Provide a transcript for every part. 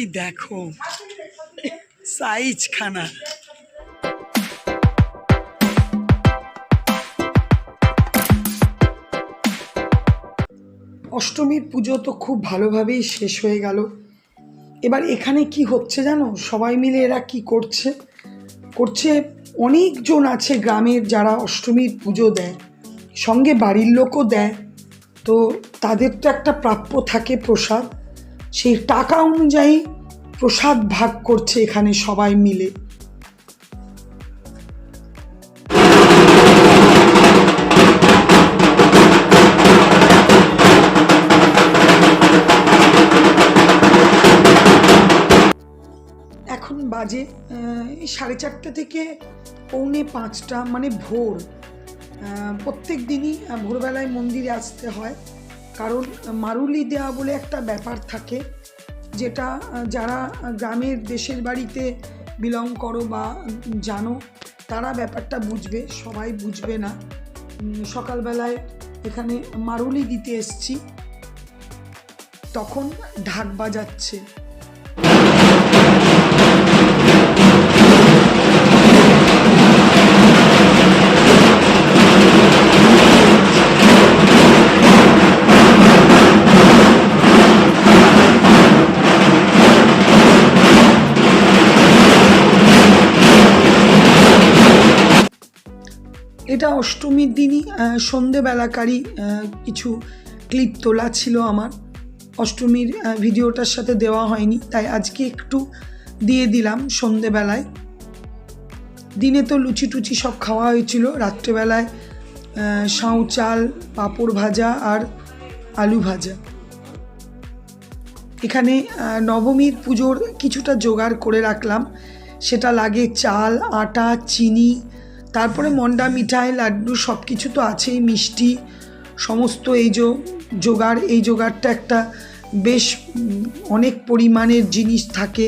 এই দেখো সাইজ খানা অষ্টমীর পুজো তো খুব ভালোভাবেই শেষ হয়ে গেল। এবার এখানে কি হচ্ছে জানো? সবাই মিলে এরা কি করছে? করছে, অনেকজন আছে গ্রামের যারা অষ্টমীর পুজো দেয়। সঙ্গে বাড়ির লোকও দেয়। তো তাদের তো একটা প্রাপ্য থাকে প্রসাদ। সেই টাকা অনুযায়ী প্রসাদ ভাগ করছে এখানে সবাই মিলে। এখন বাজে সাড়ে চারটে থেকে পৌনে পাঁচটা মানে ভোর। প্রত্যেক দিনই ভোরবেলায় মন্দিরে আসতে হয়। কারণ মারুলি দেওয়া বলে একটা ব্যাপার থাকে, যেটা, যারা গ্রামের দেশের বাড়িতে বিলং করো বা জানো, তারা ব্যাপারটা বুঝবে, সবাই বুঝবে না। সকালবেলায় এখানে মারুলি দিতে এসছি, তখন ঢাক বাজাচ্ছে। এটা অষ্টমীর দিনই সন্ধেবেলাকারই কিছু ক্লিপ তোলা ছিল আমার। অষ্টমীর ভিডিওটার সাথে দেওয়া হয়নি, তাই আজকে একটু দিয়ে দিলাম সন্ধেবেলায়। দিনে তো লুচি টুচি সব খাওয়া হয়েছিল, রাত্রেবেলায় সাউ চাল, পাঁপড় ভাজা আর আলু ভাজা। এখানে নবমীর পুজোর কিছুটা জোগাড় করে রাখলাম। সেটা লাগে চাল, আটা, চিনি তারপরে মন্ডা, মিঠাই, লাড্ডু সব কিছু তো আছেই, মিষ্টি, সমস্ত এই যে, জোগাড়, এই জোগাড়টা একটা বেশ অনেক পরিমাণের জিনিস থাকে।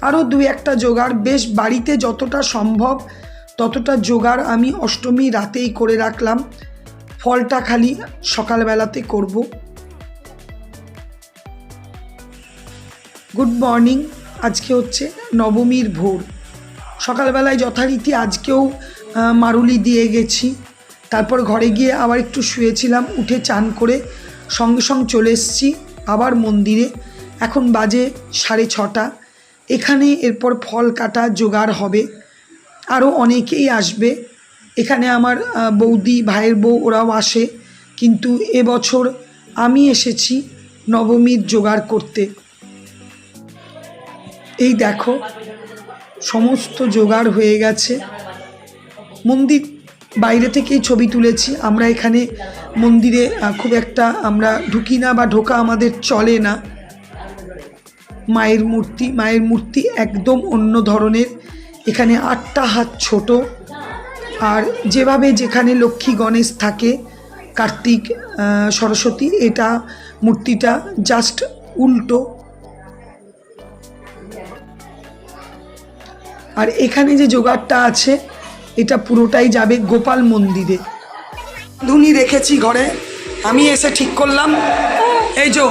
আরও দু একটা জোগাড়, বেশ বাড়িতে যতটা সম্ভব ততটা জোগাড় আমি অষ্টমী রাতেই করে রাখলাম। ফলটা খালি সকালবেলাতে করব। গুড মর্নিং, আজকে হচ্ছে নবমীর ভোর। সকালবেলায় যথারীতি আজকেও মারুলি দিয়ে গেছি। তারপর ঘরে গিয়ে আবার একটু শুয়েছিলাম, উঠে চান করে সঙ্গে সঙ্গে চলে এসেছি আবার মন্দিরে। এখন বাজে সাড়ে ছটা। এখানে এরপর ফল কাটা জোগাড় হবে। আরও অনেকেই আসবে। এখানে আমার বৌদি, ভাইয়ের বউ ওরাও আসে। কিন্তু এবছর আমি এসেছি নবমীর জোগাড় করতে। এই দেখো সমস্ত জোগাড় হয়ে গেছে। মন্দির বাইরে থেকেই ছবি তুলেছি। আমরা এখানে মন্দিরে খুব একটা আমরা ঢুকি না বা ঢোকা আমাদের চলে না। মায়ের মূর্তি মায়ের মূর্তি একদম অন্য ধরনের। এখানে আটটা হাত ছোট। আর যেভাবে যেখানে লক্ষ্মী গণেশ থাকে, কার্তিক সরস্বতী, এটা মূর্তিটা জাস্ট উল্টো। আর এখানে যে জোগাড়টা আছে, এটা পুরোটাই যাবে গোপাল মন্দিরে। ধুনি রেখেছি ঘরে। আমি এসে ঠিক করলাম। এই যে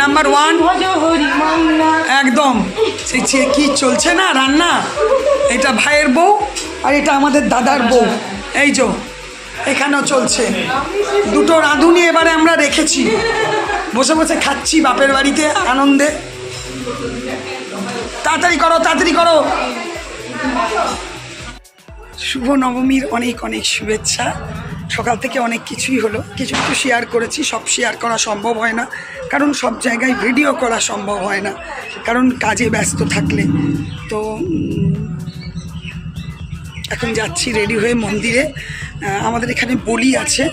নাম্বার ওয়ান একদম। কি চলছে না রান্না? এটা ভাইয়ের বউ আর এটা আমাদের দাদার বউ। এই যে, এখানেও চলছে। দুটো রাঁধুনি এবারে আমরা রেখেছি। বসে বসে খাচ্ছি বাপের বাড়িতে আনন্দে। তাড়াতাড়ি করো তাড়াতাড়ি করো। শুভ নবমীর অনেক অনেক শুভেচ্ছা। সকাল থেকে অনেক কিছুই হলো। কিছু কিছু শেয়ার করেছি, সব শেয়ার করা সম্ভব হয় না। কারণ সব জায়গায় ভিডিও করা সম্ভব হয় না। কারণ কাজে ব্যস্ত থাকলে। তো এখন যাচ্ছি রেডি হয়ে মন্দিরে। আমাদের এখানে বলি আছে।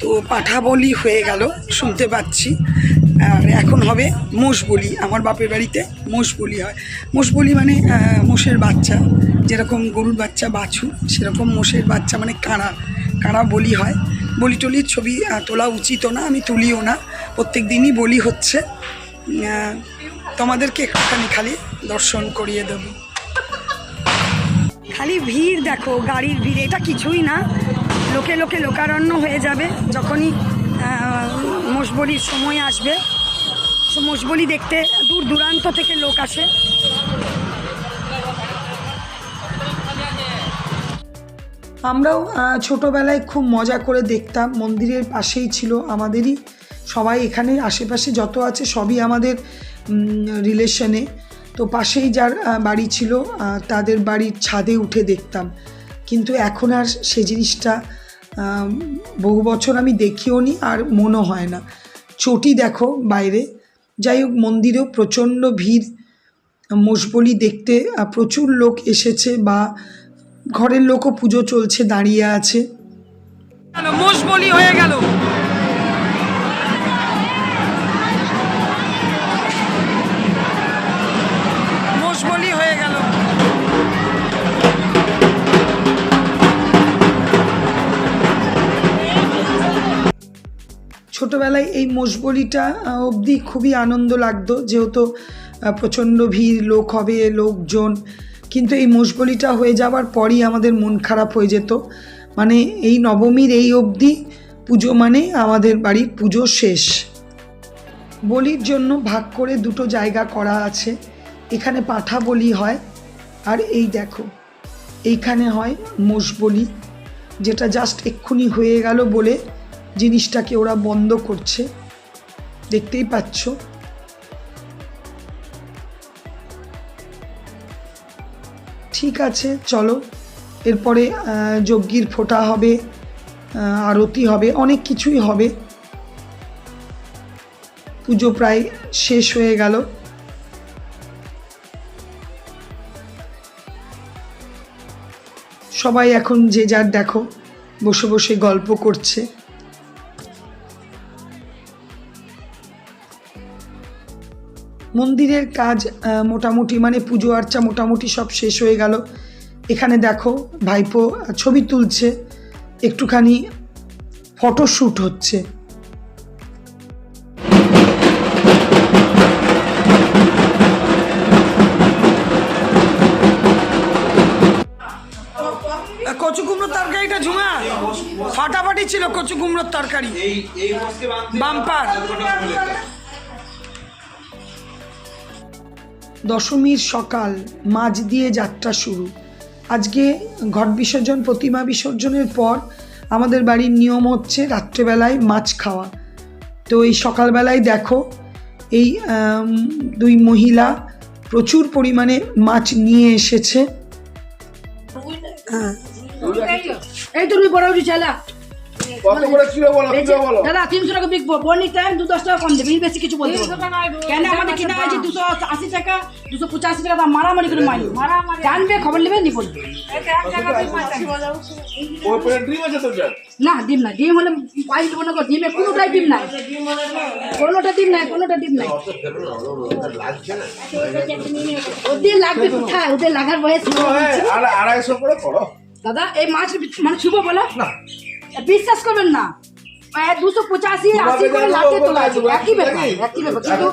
তো পাঠা বলি হয়ে গেল, শুনতে পাচ্ছি। আর এখন হবে মোষ বলি। আমার বাপের বাড়িতে মোষ বলি হয়। মোষ বলি মানে মোষের বাচ্চা। যেরকম গরুর বাচ্চা বাছুর, সেরকম মোষের বাচ্চা মানে কাঁড়া। কাঁড়া বলি হয়। বলি টলির ছবি তোলা উচিতও না, আমি তুলিও না। প্রত্যেক দিনই বলি হচ্ছে। তোমাদেরকে একটুখানি খালি দর্শন করিয়ে দেবো। খালি ভিড় দেখো, গাড়ির ভিড়, এটা কিছুই না। লোকে লোকে লোকারণ্য হয়ে যাবে। যখনই মোষবলির সময় আসবে মোষবলি দেখতে দূর দূরান্ত থেকে লোক আসে। আমরাও ছোটবেলায় খুব মজা করে দেখতাম। মন্দিরের পাশেই ছিল আমাদেরই। সবাই এখানে আশেপাশে যত আছে সবই আমাদের রিলেশনে তো পাশেই যার বাড়ি ছিল তাদের বাড়ির ছাদে উঠে দেখতাম। কিন্তু এখন আর সে জিনিসটা বহু বছর আমি দেখিও নি আর মনও হয় না। চটি দেখো বাইরে। যাই হোক, মন্দিরেও প্রচণ্ড ভিড়। মোষবলি দেখতে প্রচুর লোক এসেছে বা ঘরের লোকও পুজো চলছে, দাঁড়িয়ে আছে। মোষবলি হয়ে গেল। ছোটবেলায় এই মোষবলিটা আহ, অবধি খুবই আনন্দ লাগতো যেহেতু প্রচণ্ড ভিড় লোক হবে লোকজন। কিন্তু এই মোষবলিটা হয়ে যাওয়ার পরই আমাদের মন খারাপ হয়ে যেত। মানে এই নবমীর এই অবধি পুজো মানে আমাদের বাড়ির পুজো শেষ। বলির জন্য ভাগ করে দুটো জায়গা করা আছে। এখানে পাঠা বলি হয় আর এই দেখো এইখানে হয় মোষ বলি যেটা জাস্ট এক্ষুনি হয়ে গেল বলে জিনিসটাকে ওরা বন্ধ করছে। দেখতেই পাচ্ছ। ঠিক আছে, চলো। এরপরে যজ্ঞির ফোঁটা হবে আরতি হবে, অনেক কিছুই হবে। পুজো প্রায় শেষ হয়ে গেল। সবাই এখন যে যার দেখো, বসে বসে গল্প করছে। মন্দিরের কাজ মোটামুটি মানে পুজো আর্চা মোটামুটি সব শেষ হয়ে গেল। এখানে দেখো ভাইপো ছবি তুলছে একটুখানি ফটোশ্যুট হচ্ছে। কচু কুমড়োর তরকারিটা ঝুমা? ফাটাফাটি ছিল কচু কুমড়োর তরকারি। বাম্পার। দশমীর সকাল মাছ দিয়ে যাত্রা শুরু। আজকে ঘট বিসর্জন প্রতিমা বিসর্জনের পর আমাদের বাড়ির নিয়ম হচ্ছে রাত্রেবেলায় মাছ খাওয়া। তো এই সকালবেলায় দেখো এই দুই মহিলা প্রচুর পরিমাণে মাছ নিয়ে এসেছে। হ্যাঁ। এই তো রুই বড় রুই চালা। কত করে কিলো বলো কিলো বলো? দাদা তিনশো টাকা বিকবো বর্নি টাইম দু দশ টাকা কম দেবে বেশি কিছু বলতে কেন? আমাদের কিনা আছে দুশো আশি টাকা দুশো পঁচাশি টাকা দাম মারামারি করে মারি জানবে খবর নেবে নি বলবে। ডিম না ডিম না ডিম হলে পাইল দেবো না ডিমে কোনোটাই ডিম নাই। কোনোটা ডিম নাই কোনোটা ডিম নাই। ওদের লাগবে কোথায়? ওদের লাগার বয়স হ্যাঁ আড়াইশো করে করো। দাদা এই মাছ মানে শুভ বলো? বিশ্বাস করবেন না। দুশো পঁচাশি আশি করে লাখে তোলা আছে। একই ব্যাপার একই ব্যাপার। কিন্তু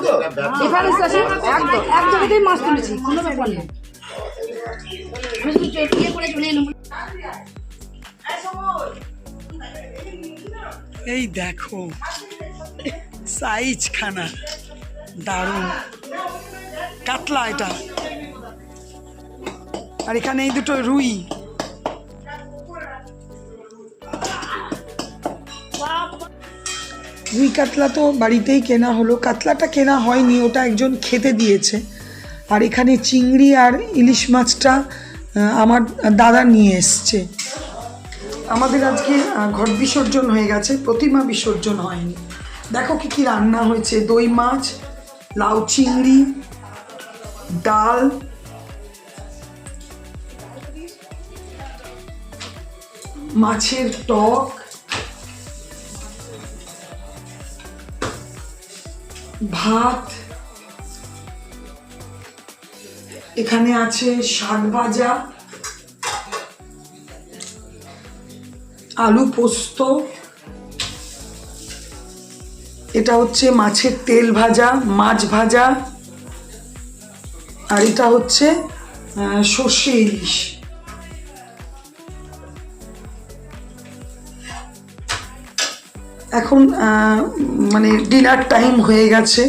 ডিফারেন্স আছে একদম এক জায়গাতেই মাছ তুলেছি কোনো ব্যাপার নেই। আমি শুধু চে- ইয়ে করে চলে এলাম এই দেখো সাইজ খানা দারুণ। কাতলা এটা। আর এখানে এই দুটো রুই। রুই কাতলা তো বাড়িতেই কেনা হলো। কাতলাটা কেনা হয়নি, ওটা একজন খেতে দিয়েছে। আর এখানে চিংড়ি আর ইলিশ মাছটা আমার দাদা নিয়ে এসছে। আমাদের আজকে ঘট বিসর্জন হয়ে গেছে, প্রতিমা বিসর্জন হয়নি। দেখো কি কি রান্না হয়েছে। দই মাছ, লাউ চিংড়ি, ডাল, মাছের টক ভাত। এখানে আছে শাক ভাজা, আলু পোস্ত। এটা হচ্ছে মাছের তেল ভাজা, মাছ ভাজা। আর এটা হচ্ছে সর্ষে ইলিশ। এখন মানে ডিনার টাইম হয়ে গেছে,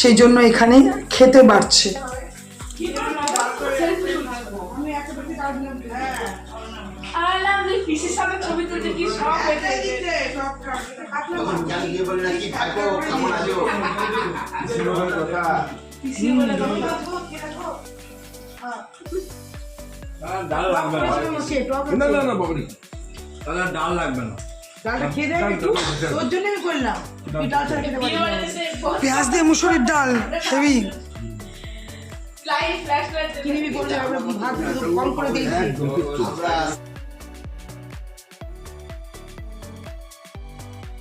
সেই জন্য এখানে খেতে বাড়ছে। না ডাল লাগবে না। ডালটা খেয়ে দেয় একটু। তোর জন্য আমি করলাম। তুই ডাল ছাড়া খেতে পারবি পেঁয়াজ দিয়ে মুসুরির ডাল হেভি লাইট ফ্ল্যাশ কিনে করলে আমরা ভাত কম করে দিয়েছি।